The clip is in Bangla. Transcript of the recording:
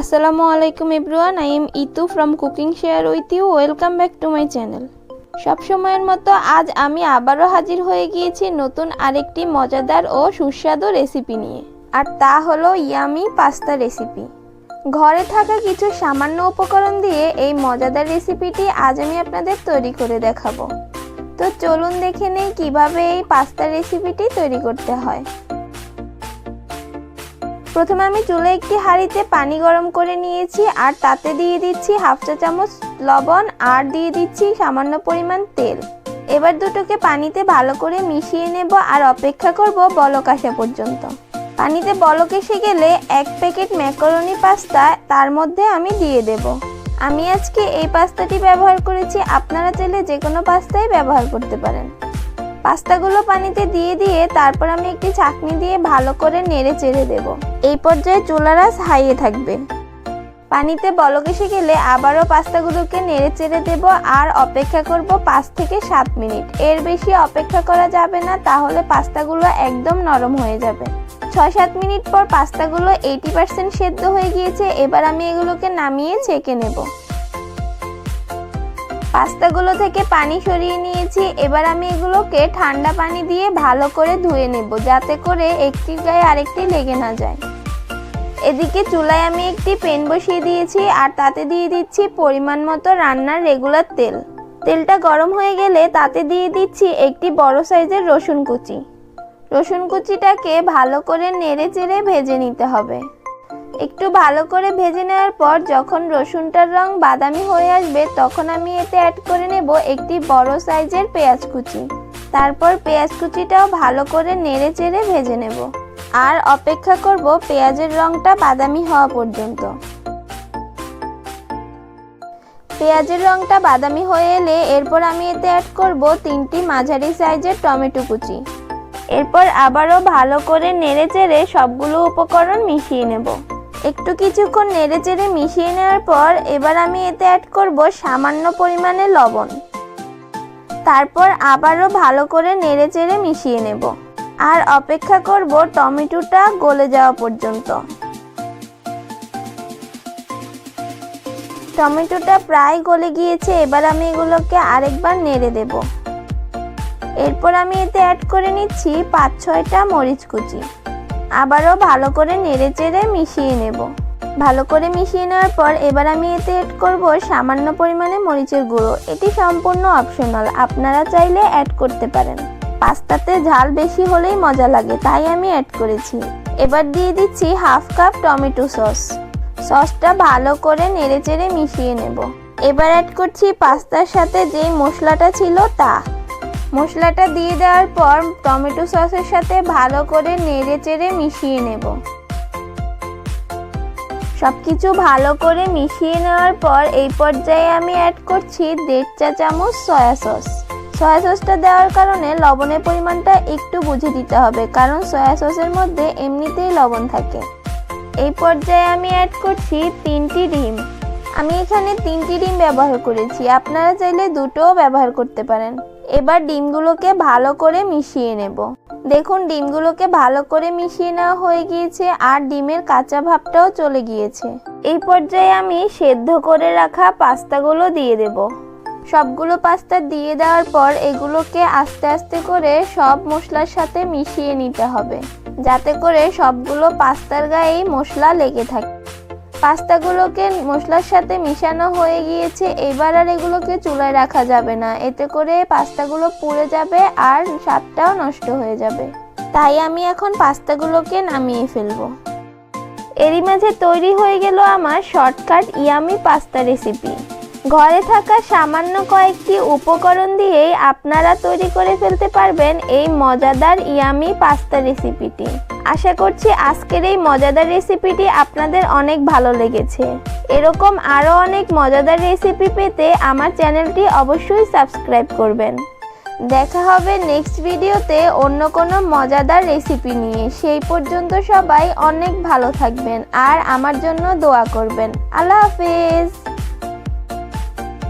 আসসালামু আলাইকুম everyone I am Itu from cooking share with you welcome back to my channel সবসময়ের মতো আজ আমি আবারও হাজির হয়ে গিয়েছি নতুন আরেকটি মজাদার ও সুস্বাদু রেসিপি নিয়ে। আর তা হলো ইয়ামি পাস্তা রেসিপি ঘরে থাকা কিছু সামান্য উপকরণ দিয়ে এই মজাদার রেসিপিটি আজ আমি আপনাদের তৈরি করে দেখাবো। তো চলুন দেখে নেই কীভাবে এই পাস্তা রেসিপিটি তৈরি করতে হয়। প্রথমে আমি চুলে একটি হাঁড়িতে পানি গরম করে নিয়েছি, আর তাতে দিয়ে দিচ্ছি হাফ চা চামচ লবণ, আর দিয়ে দিচ্ছি সামান্য পরিমাণ তেল। এবার দুটোকে পানিতে ভালো করে মিশিয়ে নেব, আর অপেক্ষা করব বলক আসা পর্যন্ত। পানিতে বলক এসে গেলে এক প্যাকেট ম্যাকারনি পাস্তা তার মধ্যে আমি দিয়ে দেব। আমি আজকে এই পাস্তাটি ব্যবহার করেছি, আপনারা চাইলে যে কোনো পাস্তাই ব্যবহার করতে পারেন। পাস্তাগুলো পানিতে দিয়ে দিয়ে তারপর আমি একটি চাকনি দিয়ে ভালো করে নেড়ে চেড়ে দেব। এই পর্যায়ে চুলারাস হাইয়ে থাকবে। পানিতে বলক এসে গেলে আবারও পাস্তাগুলোকে নেড়ে চেড়ে দেব আর অপেক্ষা করব পাঁচ থেকে সাত মিনিট। এর বেশি অপেক্ষা করা যাবে না, তাহলে পাস্তাগুলো একদম নরম হয়ে যাবে। ছয় সাত মিনিট পর পাস্তাগুলো এইটি পার্সেন্ট সেদ্ধ হয়ে গিয়েছে, এবার আমি এগুলোকে নামিয়ে ছেঁকে নেব। পাস্তাগুলো থেকে পানি সরিয়ে নিয়েছি। এবার আমি এগুলোকে ঠান্ডা পানি দিয়ে ভালো করে ধুয়ে নেব, যাতে করে একটির গায়ে আরেকটি লেগে না যায়। এদিকে চুলায় আমি একটি পেন বসিয়ে দিয়েছি আর তাতে দিয়ে দিচ্ছি পরিমাণ মতো রান্নার রেগুলার তেল। তেলটা গরম হয়ে গেলে তাতে দিয়ে দিচ্ছি একটি বড় সাইজের রসুন কুচি। রসুন কুচিটাকে ভালো করে নেড়ে চেড়ে ভেজে নিতে হবে। একটু ভালো করে ভেজে নেওয়ার পর যখন রসুনটার রং বাদামি হয়ে আসবে, তখন আমি এতে অ্যাড করে নেব একটি বড় সাইজের পেঁয়াজ কুচি। তারপর পেঁয়াজ কুচিটাও ভালো করে নেড়ে চেড়ে ভেজে নেব। আর অপেক্ষা করব পেঁয়াজের রংটা বাদামি হওয়া পর্যন্ত। পেঁয়াজের রংটা বাদামি হয়ে এলে এরপর আমি এতে অ্যাড করব তিনটি মাঝারি সাইজের টমেটো কুচি। এরপর আবারও ভালো করে নেড়ে চেড়ে সবগুলো উপকরণ মিশিয়ে নেব। একটু কিছুক্ষণ নেড়ে চেড়ে মিশিয়ে নেওয়ার পর এবার আমি এতে অ্যাড করব সামান্য পরিমাণে লবণ। তারপর আবারও ভালো করে নেড়ে চেড়ে মিশিয়ে নেব। আর অপেক্ষা করব টমেটোটা গলে যাওয়া পর্যন্ত। টমেটোটা প্রায় গলে গিয়েছে, এবার আমি এগুলোকে আরেকবার নেড়ে দেব। এরপর আমি এতে অ্যাড করে নিচ্ছি পাঁচ ছয়টা মরিচ কুচি। আবারও ভালো করে নেড়ে চেড়ে মিশিয়ে নেব। ভালো করে মিশিয়ে নেওয়ার পর এবার আমি এতে অ্যাড করব সামান্য পরিমাণে মরিচের গুঁড়ো। এটি সম্পূর্ণ অপশনাল আপনারা চাইলে অ্যাড করতে পারেন। পাস্তাতে ঝাল বেশি হলেই মজা লাগে, তাই আমি অ্যাড করেছি। এবার দিয়ে দিচ্ছি হাফ কাপ টমেটো সস। সসটা ভালো করে নেড়ে চেড়ে মিশিয়ে নেব। এবার অ্যাড করছি পাস্তার সাথে যেই মশলাটা ছিল তা। মশলাটা দিয়ে দেওয়ার পর টমেটো সসের সাথে ভালো করে নেড়ে চেড়ে মিশিয়ে নেব। সব কিছু ভালো করে মিশিয়ে নেওয়ার পর এই পর্যায়ে আমি অ্যাড করছি দেড় চা চামচ সয়া সস সয়া সসটা দেওয়ার কারণে লবণের পরিমাণটা একটু বুঝে দিতে হবে, কারণ সয়া সসের মধ্যে এমনিতেই লবণ থাকে। এই পর্যায়ে আমি অ্যাড করছি তিনটি ডিম। আমি এখানে তিনটি ডিম ব্যবহার করেছি, আপনারা চাইলে দুটোও ব্যবহার করতে পারেন। এবার ডিমগুলোকে ভালো করে মিশিয়ে নেব। দেখুন, ডিমগুলোকে ভালো করে মিশিয়ে নেওয়া হয়ে গিয়েছে আর ডিমের কাঁচা ভাবটাও চলে গিয়েছে। এই পর্যায়ে আমি সেদ্ধ করে রাখা পাস্তাগুলো দিয়ে দেব। সবগুলো পাস্তা দিয়ে দেওয়ার পর এগুলোকে আস্তে আস্তে করে সব মশলার সাথে মিশিয়ে নিতে হবে, যাতে করে সবগুলো পাস্তার গায়েই মশলা লেগে থাকে। পাস্তাগুলোকে মশলার সাথে মিশানো হয়ে গিয়েছে, এবার আর এগুলোকে চুলায় রাখা যাবে না। এতে করে পাস্তাগুলো পুড়ে যাবে আর স্বাদটাও নষ্ট হয়ে যাবে। তাই আমি এখন পাস্তাগুলোকে নামিয়ে ফেলব। এরই মাঝে তৈরি হয়ে গেল আমার শর্টকাট ইয়ামি পাস্তা রেসিপি। ঘরে থাকা সামান্য কয়েকটি উপকরণ দিয়েই আপনারা তৈরি করে ফেলতে পারবেন এই মজাদার ইয়ামি পাস্তা রেসিপিটি। আশা করছি আজকের এই মজাদার রেসিপিটি আপনাদের অনেক ভালো লেগেছে। এরকম আরও অনেক মজাদার রেসিপি পেতে আমার চ্যানেলটি অবশ্যই সাবস্ক্রাইব করবেন। দেখা হবে নেক্সট ভিডিওতে অন্য কোনো মজাদার রেসিপি নিয়ে। সেই পর্যন্ত সবাই অনেক ভালো থাকবেন আর আমার জন্য দোয়া করবেন। আল্লাহ হাফেজ।